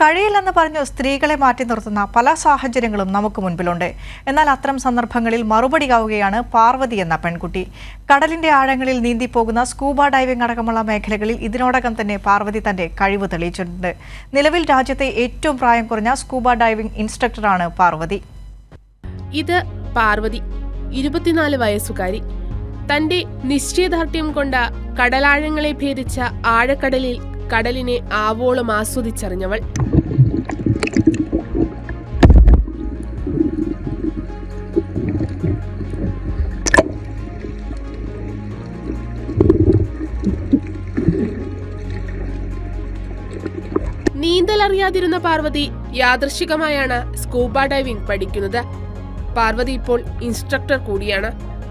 കഴിയില്ലെന്ന് പറഞ്ഞു സ്ത്രീകളെ മാറ്റി നിർത്തുന്ന പല സാഹചര്യങ്ങളും നമുക്ക് മുൻപിലുണ്ട്. എന്നാൽ അത്തരം സന്ദർഭങ്ങളിൽ മറുപടിയാവുകയാണ് പാർവതി എന്ന പെൺകുട്ടി. കടലിന്റെ ആഴങ്ങളിൽ നീന്തിപ്പോകുന്ന സ്കൂബ ഡൈവിംഗ് അടക്കമുള്ള മേഖലകളിൽ ഇതിനോടകം തന്നെ പാർവതി തന്റെ കഴിവ് തെളിയിച്ചിട്ടുണ്ട്. നിലവിൽ രാജ്യത്തെ ഏറ്റവും പ്രായം കുറഞ്ഞ സ്കൂബ ഡൈവിംഗ് ഇൻസ്ട്രക്ടറാണ് പാർവതി. ഇത് പാർവതി ഇരുപത്തിനാല് വയസ്സുകാരി. തന്റെ നിശ്ചയദാർഢ്യം കൊണ്ട കടലാഴങ്ങളെ ഭേദിച്ച ആഴക്കടലിൽ കടലിനെ ആവോളം ആസ്വദിച്ചറിഞ്ഞവൾ. നീന്തലറിയാതിരുന്ന പാർവതി യാദൃശികമായാണ് സ്കൂബ ഡൈവിംഗ് പഠിക്കുന്നത്. പാർവതി ഇപ്പോൾ ഇൻസ്ട്രക്ടർ കൂടിയാണ്.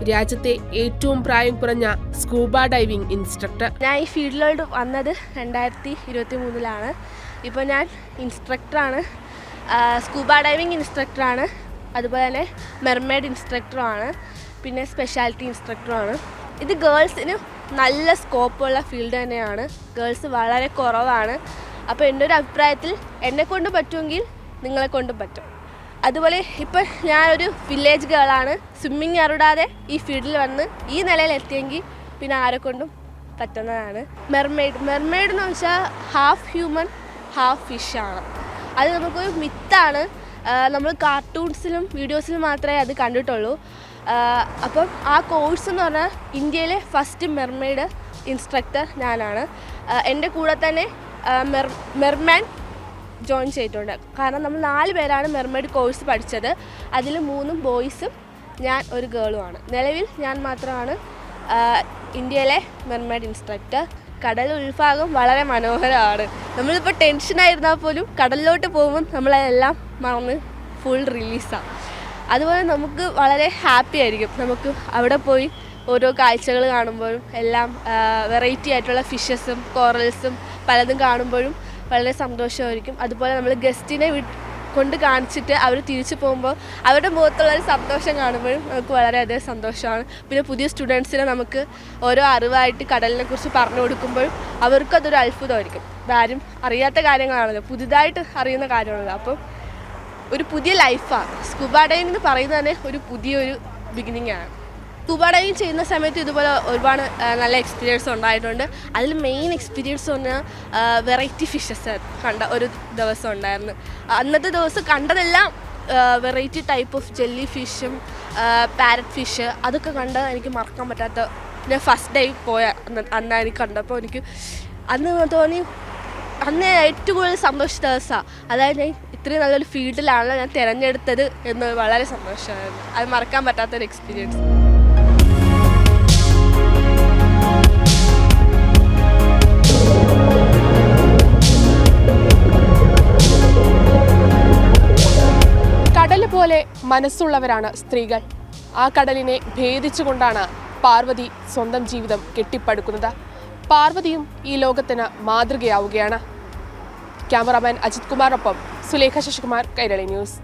രാജ്യത്തെ ഏറ്റവും പ്രായം കുറഞ്ഞ സ്കൂബ ഡൈവിംഗ് ഇൻസ്ട്രക്ടർ. ഞാൻ ഈ ഫീൽഡിലോട്ട് വന്നത് രണ്ടായിരത്തി ഇരുപത്തി മൂന്നിലാണ് ഇപ്പോൾ ഞാൻ ഇൻസ്ട്രക്ടറാണ്. Scuba diving ഇൻസ്ട്രക്ടറാണ്. അതുപോലെ തന്നെ മെർമേഡ് ഇൻസ്ട്രക്ടറുമാണ്. പിന്നെ സ്പെഷ്യാലിറ്റി ഇൻസ്ട്രക്ടറുമാണ്. ഇത് ഗേൾസിന് നല്ല സ്കോപ്പുള്ള ഫീൽഡ് തന്നെയാണ്. ഗേൾസ് വളരെ കുറവാണ്. അപ്പോൾ എന്റെ ഒരു അഭിപ്രായത്തിൽ എന്നെ കൊണ്ട് പറ്റുമെങ്കിൽ നിങ്ങളെ കൊണ്ടും പറ്റും. അതുപോലെ ഇപ്പം ഞാനൊരു വില്ലേജ് ഗേളാണ് സ്വിമ്മിങ് അറിടാതെ ഈ ഫീൽഡിൽ വന്ന് ഈ നിലയിൽ എത്തിയെങ്കിൽ പിന്നെ ആരെ കൊണ്ടും പറ്റുന്നതാണ്. മെർമെയ്ഡ് മെർമെയ്ഡ് എന്ന് വെച്ചാൽ ഹാഫ് ഹ്യൂമൻ ഹാഫ് ഫിഷാണ് അത് നമുക്കൊരു മിത്താണ് നമ്മൾ കാർട്ടൂൺസിലും വീഡിയോസിലും മാത്രമേ അത് കണ്ടിട്ടുള്ളൂ. അപ്പം ആ കോഴ്സ് എന്ന് പറഞ്ഞാൽ ഇന്ത്യയിലെ ഫസ്റ്റ് മെർമെയ്ഡ് ഇൻസ്ട്രക്ടർ ഞാനാണ്. എന്റെ കൂടെ തന്നെ മെർമാൻ ജോയിൻ ചെയ്തിട്ടുണ്ട്. കാരണം നമ്മൾ നാല് പേരാണ് മെർമെയ്ഡ് കോഴ്സ് പഠിച്ചത്. അതിൽ മൂന്നും ബോയ്സും ഞാൻ ഒരു ഗേളുമാണ് നിലവിൽ ഞാൻ മാത്രമാണ് ഇന്ത്യയിലെ മെർമെയ്ഡ് ഇൻസ്ട്രക്ടർ കടൽ ഉൾഭാഗം വളരെ മനോഹരമാണ്. നമ്മളിപ്പോൾ ടെൻഷനായിരുന്നാൽ പോലും കടലിലോട്ട് പോകുമ്പോൾ നമ്മളെല്ലാം മറന്ന് ഫുൾ റിലീസാണ് അതുപോലെ നമുക്ക് വളരെ ഹാപ്പി ആയിരിക്കും. നമുക്ക് അവിടെ പോയി ഓരോ കാഴ്ചകൾ കാണുമ്പോഴും എല്ലാം വെറൈറ്റി ആയിട്ടുള്ള ഫിഷസും കോറൽസും പലതും കാണുമ്പോഴും വളരെ സന്തോഷമായിരിക്കും. അതുപോലെ നമ്മൾ ഗസ്റ്റിനെ കൊണ്ട് കാണിച്ചിട്ട് അവർ തിരിച്ചു പോകുമ്പോൾ അവരുടെ മുഖത്തുള്ള ഒരു സന്തോഷം കാണുമ്പോഴും നമുക്ക് വളരെയധികം സന്തോഷമാണ്. പിന്നെ പുതിയ സ്റ്റുഡൻസിനെ നമുക്ക് ഓരോ അറിവായിട്ട് കടലിനെ കുറിച്ച് പറഞ്ഞു കൊടുക്കുമ്പോഴും അവർക്കും അതൊരു അത്ഭുതമായിരിക്കും. ഇതാരും അറിയാത്ത കാര്യങ്ങളാണല്ലോ പുതുതായിട്ട് അറിയുന്ന കാര്യമാണല്ലോ. അപ്പം ഒരു പുതിയ ലൈഫാണ് സ്കൂബ ഡൈവിംഗ് എന്ന് പറയുന്നത് തന്നെ ഒരു പുതിയൊരു ബിഗിനിങ് ആണ്. ഡൈവിംഗ് ചെയ്യുന്ന സമയത്ത് ഇതുപോലെ ഒരുപാട് നല്ല എക്സ്പീരിയൻസ് ഉണ്ടായിട്ടുണ്ട്. അതിൽ മെയിൻ എക്സ്പീരിയൻസ് പറഞ്ഞാൽ വെറൈറ്റി ഫിഷസ് കണ്ട ഒരു ദിവസം ഉണ്ടായിരുന്നു. അന്നത്തെ ദിവസം കണ്ടതെല്ലാം വെറൈറ്റി ടൈപ്പ് ഓഫ് ജെല്ലി ഫിഷും പാരറ്റ് ഫിഷ് അതൊക്കെ കണ്ട് എനിക്ക് മറക്കാൻ പറ്റാത്ത ഞാൻ ഫസ്റ്റ് ഡേ പോയ അന്ന് അന്നാണ് എനിക്ക് കണ്ടപ്പോൾ എനിക്ക് അന്ന് തോന്നി അന്ന് ഏറ്റവും കൂടുതൽ സന്തോഷിച്ച ദിവസമാണ് അതായത് ഞാൻ ഇത്രയും നല്ലൊരു ഫീൽഡിലാണല്ലോ ഞാൻ തിരഞ്ഞെടുത്തത് എന്ന് വളരെ സന്തോഷമായിരുന്നു. അത് മറക്കാൻ പറ്റാത്തൊരു എക്സ്പീരിയൻസ് കടൽ പോലെ മനസ്സുള്ളവരാണ് സ്ത്രീകൾ. ആ കടലിനെ ഭേദിച്ചുകൊണ്ടാണ് പാർവതി സ്വന്തം ജീവിതം കെട്ടിപ്പടുക്കുന്നത്. പാർവതിയും ഈ ലോകത്തിന് മാതൃകയാവുകയാണ്. ക്യാമറാമാൻ അജിത് കുമാറിനൊപ്പം സുലേഖ ശശികുമാർ കൈരളി ന്യൂസ്.